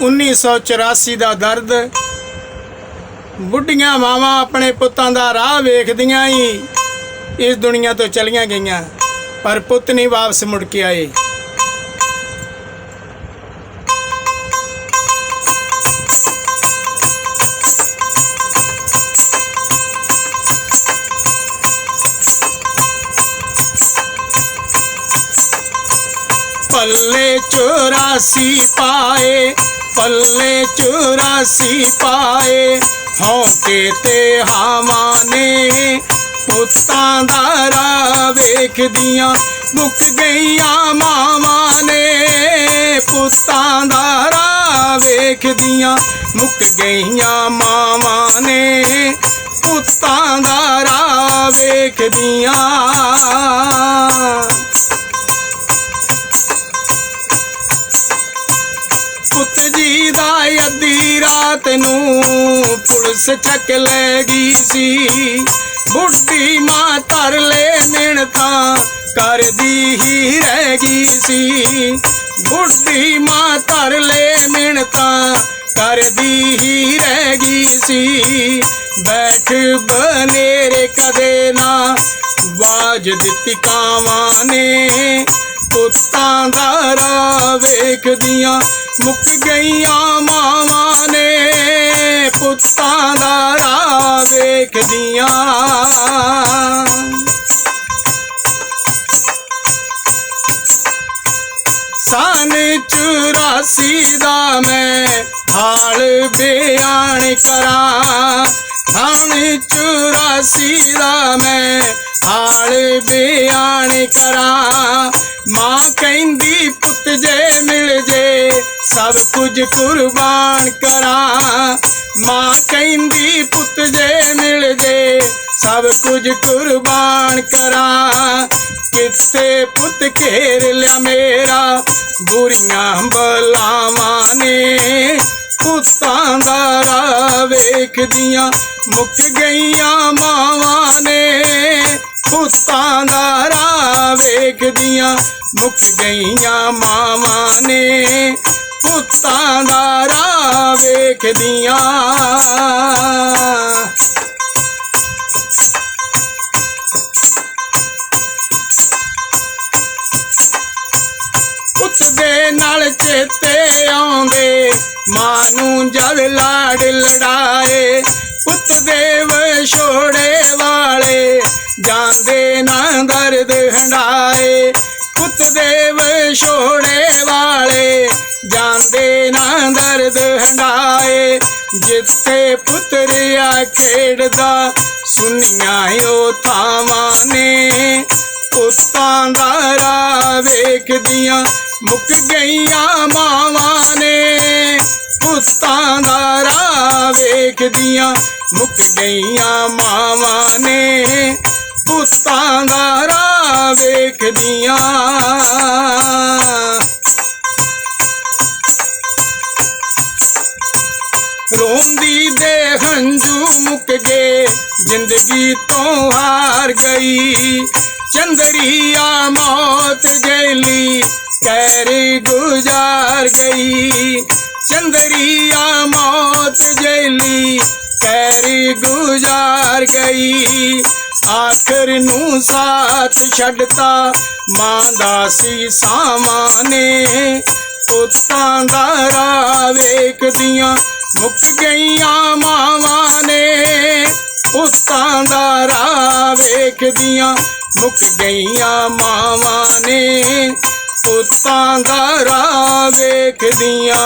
1984 ਦਾ ਦਰਦ। ਬੁੱਢੀਆਂ ਮਾਵਾਂ ਆਪਣੇ ਪੁੱਤਾਂ ਦਾ ਰਾਹ ਵੇਖਦੀਆਂ ਹੀ ਇਸ ਦੁਨੀਆ ਤੋਂ ਚਲੀਆਂ ਗਈਆਂ, ਪਰ ਪੁੱਤ ਨਹੀਂ ਵਾਪਸ ਮੁੜ ਕੇ ਆਏ। ਪੱਲੇ 84 ਪਾਏ ਪੱਲੇ 84 ਪਾਏ, ਹੌਕੇ ਤੇ ਹਾਵਾਂ ਨੇ ਪੁੱਤਾਂ ਦਾ ਰਾ ਵੇਖਦੀਆਂ ਮੁੱਕ ਗਈਆਂ ਮਾਵਾਂ ਨੇ। ਪੁੱਤਾਂ ਦਾ ਰਾ ਵੇਖਦੀਆਂ, ਮੁੱਕ ਗਈਆਂ ਮਾਵਾਂ ਨੇ। ਪੁੱਤਾਂ ਦਾ ਰਾਹ ਵੇਖਦੀਆਂ। ਦਾ ਅੱਧੀ ਰਾਤ ਨੂੰ ਪੁਲਿਸ ਚੱਕ ਲੈ ਗਈ ਸੀ। ਬੁੱਢੀ ਮਾਂ ਤਰਲੇ ਮਿਹਨਤਾਂ ਕਰਦੀ ਹੀ ਰਹਿ ਗਈ ਸੀ। ਬੁੱਢੀ ਮਾਂ ਤਰਲੇ ਮਿਹਨਤਾਂ ਕਰਦੀ ਹੀ ਰਹਿ ਗਈ ਸੀ। ਬੈਠ ਬਨੇਰੇ ਕਦੇ ਨਾ ਬਾਜ ਦਿੱਤੀ ਕਾਵਾਂ ਨੇ। ਪੁੱਤਾਂ ਦਾ ਰਾਹ ਵੇਖਦੀਆਂ ਮੁੱਕ ਗਈਆਂ ਮਾਵਾਂ ਨੇ, ਪੁੱਤਾਂ ਦਾ ਰਾਹ ਵੇਖਦੀਆਂ। ਸਾਨ 84 ਦਾ ਮੈਂ ਹਾਲ ਬਿਆਨ ਕਰਾਂ। ਸਨ 84 ਦਾ ਮੈਂ ਹਾਲ ਬਿਆਨ ਕਰਾਂ। ਮਾਂ ਕਹਿੰਦੀ, ਪੁੱਤ ਜੇ ਮਿਲ ਸਭ ਕੁਝ ਕੁਰਬਾਨ ਕਰਾਂ। ਮਾਂ ਕਹਿੰਦੀ, ਪੁੱਤ ਜੇ ਮਿਲ ਜੇ, ਸਭ ਕੁਝ ਕੁਰਬਾਨ ਕਰਾਂ। ਕਿੱਥੇ ਪੁੱਤ ਘੇਰ ਲਿਆ ਮੇਰਾ, ਬੁਰੀਆਂ ਬਲਾਵਾਂ ਨੇ। ਪੁੱਤਾਂ ਦਾ ਰਾਹ ਵੇਖਦੀਆਂ, ਮੁੱਕ ਗਈਆਂ ਮਾਵਾਂ ਨੇ। ਪੁੱਤਾਂ ਦਾ ਰਾਹ ਵੇਖਦੀਆਂ, ਮੁੱਕ ਗਈਆਂ ਮਾਵਾਂ ਨੇ। ਪੁੱਤਾਂ ਦਾ ਰਾਹ ਵੇਖਦੀਆਂ। ਪੁੱਤ ਦੇ ਨਾਲ ਚੇਤੇ ਆਉਂਦੇ, ਮਾਂ ਨੂੰ ਜਦ ਲਾੜ ਲੜਾਏ। ਪੁੱਤ ਦੇ ਵਿਛੋੜੇ ਵਾਲੇ ਜਾਂਦੇ ਨਾ ਦਰਦ ਹੰਡਾਏ। ਪੁੱਤ ਦੇ ਵਿਛੋੜੇ ਜਾਂਦੇ ਨਾ ਦਰਦ ਹੰਡਾਏ ਜਿੱਥੇ ਪੁੱਤਰਿਆ ਖੇਡਦਾ, ਸੁਨੀਆਂ ਉਹ ਥਾਵਾਂ ਨੇ। ਪੁੱਤਾਂ ਦਾ ਰਾਹ ਵੇਖਦੀਆਂ, ਮੁੱਕ ਗਈਆਂ ਮਾਵਾਂ ਨੇ। ਪੁੱਤਾਂ ਦਾ ਰਾਹ ਵੇਖਦੀਆਂ, ਮੁੱਕ ਗਈਆਂ ਮਾਵਾਂ ਨੇ। ਪੁੱਤਾਂ ਦਾ ਰਾਹ ਵੇਖਦੀਆਂ। ਰੋਂਦੀ ਦੇ ਹੰਝੂ ਮੁੱਕ ਗਏ, ਜ਼ਿੰਦਗੀ ਤੋਂ ਹਾਰ ਗਈ। ਚੰਦਰੀਆ ਮੌਤ ਜੈਲੀ ਕੈਰੀ ਗੁਜ਼ਾਰ ਗਈ। ਚੰਦਰੀਆ ਮੌਤ ਜੈਲੀ ਕੈਰੀ ਗੁਜ਼ਾਰ ਗਈ। ਆਖਰ ਨੂੰ ਸਾਥ ਛੱਡਤਾ ਮਾਂ ਦਾ ਸੀ ਸਾਵਾਂ ਨੇ। ਪੁੱਤਾਂ ਦਾ ਰਾ ਵੇਖਦੀਆਂ ਮੁੱਕ ਗਈਆਂ ਮਾਵਾਂ ਨੇ, ਪੁੱਤਾਂ ਦਾ ਰਾਹ ਵੇਖਦੀਆਂ। ਮੁੱਕ ਗਈਆਂ ਮਾਵਾਂ ਨੇ, ਪੁੱਤਾਂ ਦਾ ਰਾਹ ਵੇਖਦੀਆਂ।